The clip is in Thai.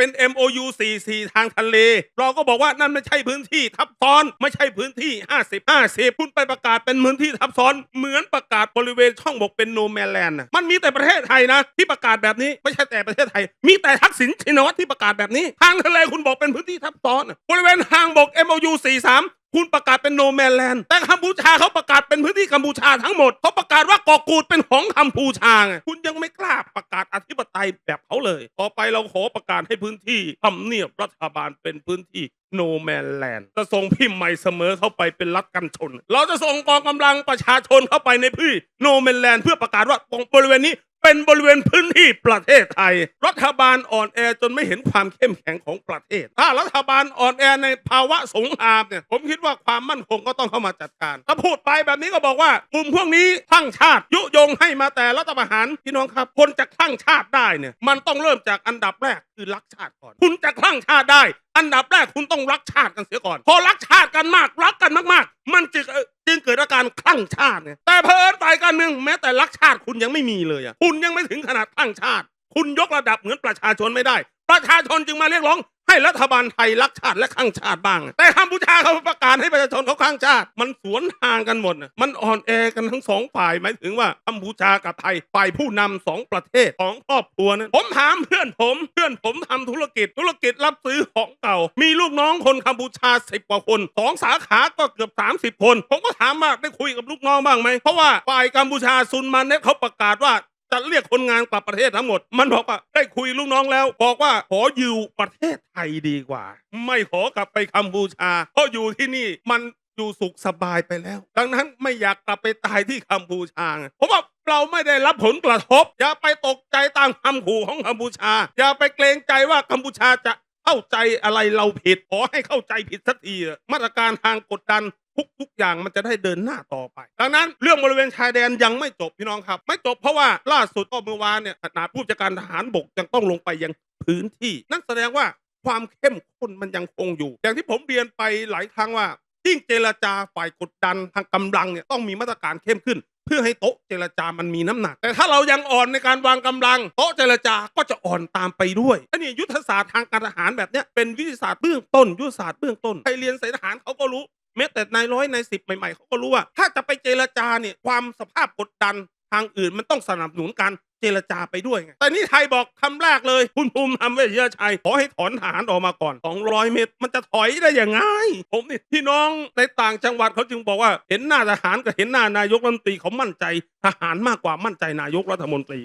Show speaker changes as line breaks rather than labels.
เป็น MOU 44 ทางทะเล เราก็บอกว่านั่นไม่ใช่พื้นที่ทับซ้อน ไม่ใช่พื้นที่ 50 50 คุณไปประกาศเป็นพื้นที่ทับซ้อน เหมือนประกาศบริเวณช่องบกเป็นโนแมนแลนด์มันมีแต่ประเทศไทยนะ ที่ประกาศแบบนี้ไม่ใช่แต่ประเทศไทย มีแต่ทักษิณชินวัตรที่ประกาศแบบนี้ ทางทะเลคุณบอกเป็นพื้นที่ทับซ้อน บริเวณทางบก MOU 43 คุณประกาศเป็นโนแมนแลนด์แต่กัมพูชาเขาประกาศเป็นพื้นที่กัมพูชาทั้งหมดเขาประกาศว่าเกาะกูดเป็นของกัมพูชาไงคุณยังไม่กล้าประกาศอธิปไตยแบบเขาเลย ต่อไปเราขอประกาศให้พื้นที่ทำเนียบรัฐบาลเป็นพื้นที่โนแมนแลนด์จะส่งพิมพ์ใหม่เสมอเข้าไปเป็นรัฐกันชน เราจะส่งกองกำลังประชาชนเข้าไปในพื้นที่โนแมนแลนด์เพื่อประกาศว่าตรงบริเวณนี้ เป็นบริเวณพื้นที่ประเทศไทย รัฐบาลอ่อนแอจนไม่เห็นความเข้มแข็งของประเทศ ถ้ารัฐบาลอ่อนแอในภาวะสงครามเนี่ยผมคิดว่าความมั่นคงก็ต้องเข้ามาจัดการ ถ้าพูดไปแบบนี้ก็บอกว่ากลุ่มพวกนี้คลั่งชาติยุยงให้มาแต่รัฐประหารพี่น้องครับ คนจะคลั่งชาติได้เนี่ยมันต้องเริ่มจากอันดับแรกคือรักชาติก่อน คุณจะคลั่งชาติได้ อันดับแรกคุณต้องรักชาติกันเสียก่อน พอรักชาติกันมากรักกันมาก ๆ มันจึง จึงเกิดอาการคลั่งชาติไงแต่เพอฝ่ายการเมืองแม้แต่รักชาติคุณยังไม่มีเลยอะคุณยังไม่ถึงขนาดคลั่งชาติ คุณยกระดับเหมือนประชาชนไม่ได้ ประชาชนจึงมาเรียกร้อง ให้รัฐบาลไทยรักชาติและข้างชาติบ้าง แต่กัมพูชาเขาประกาศให้ประชาชนเขาข้างชาติ มันสวนทางกันหมด มันอ่อนแอกันทั้งสองฝ่ายหมายถึงว่ากัมพูชากับไทยฝ่ายผู้นำสองประเทศของครอบครัวนั้นผมถามเพื่อนผมเพื่อนผมทำธุรกิจธุรกิจรับซื้อของเก่า มีลูกน้องคนกัมพูชาสิบกว่าคนสองสาขาก็เกือบ 30 คน ผมก็ถามว่าได้คุยกับลูกน้องบ้างไหมเพราะว่าฝ่ายกัมพูชาซุนมาเน็ตเขาประกาศว่า จะเรียกคนงานกลับประเทศทั้งหมด มันบอกว่าได้คุยลูกน้องแล้ว บอกว่าขออยู่ประเทศไทยดีกว่า ไม่ขอกลับไปกัมพูชาเพราะอยู่ที่นี่มันอยู่สุขสบายไปแล้ว ดังนั้นไม่อยากกลับไปตายที่กัมพูชาผมว่าเราไม่ได้รับผลกระทบ อย่าไปตกใจตามคำขู่ของกัมพูชา อย่าไปเกรงใจว่ากัมพูชาจะเข้าใจอะไรเราผิดขอให้เข้าใจผิดสักทีมาตรการทางกดดัน ทุกทุกอย่างมันจะได้เดินหน้าต่อไป ดังนั้นเรื่องบริเวณชายแดนยังไม่จบพี่น้องครับ ไม่จบเพราะว่าล่าสุดก็เมื่อวานเนี่ยขนาดผู้จัดการทหารบกยังต้องลงไปยังพื้นที่ นั่นแสดงว่าความเข้มข้นมันยังคงอยู่ อย่างที่ผมเรียนไปหลายครั้งว่ายิ่งเจรจาฝ่ายกดดันทางกำลังเนี่ยต้องมีมาตรการเข้มขึ้น เพื่อให้โต๊ะเจรจามันมีน้ำหนัก แต่ถ้าเรายังอ่อนในการวางกำลัง โต๊ะเจรจาก็จะอ่อนตามไปด้วยอันนี้ยุทธศาสตร์ทางการทหารแบบเนี้ยเป็นวิทยาศาสตร์เบื้องต้นยุทธศาสตร์เบื้องต้นใครเรียนสายทหารเขาก็รู้ ม้แต่นายร้อยนายสิบใหม่ๆเขาก็รู้ว่า ถ้าจะไปเจรจาเนี่ยความสภาพกดดันทางอื่นมันต้องสนับสนุนการเจรจาไปด้วยไงแต่นี่ไทยบอกคำแรกเลย คุณภูมิธรรมเวชยชัย ขอให้ถอนทหารออกมาก่อน 200 เมตร มันจะถอยได้ยังไง ผมนี่พี่น้องในต่างจังหวัดเขาจึงบอกว่า เห็นหน้าทหารกับเห็นหน้านายกรัฐมนตรีเขามั่นใจทหารมากกว่ามั่นใจนายกรัฐมนตรี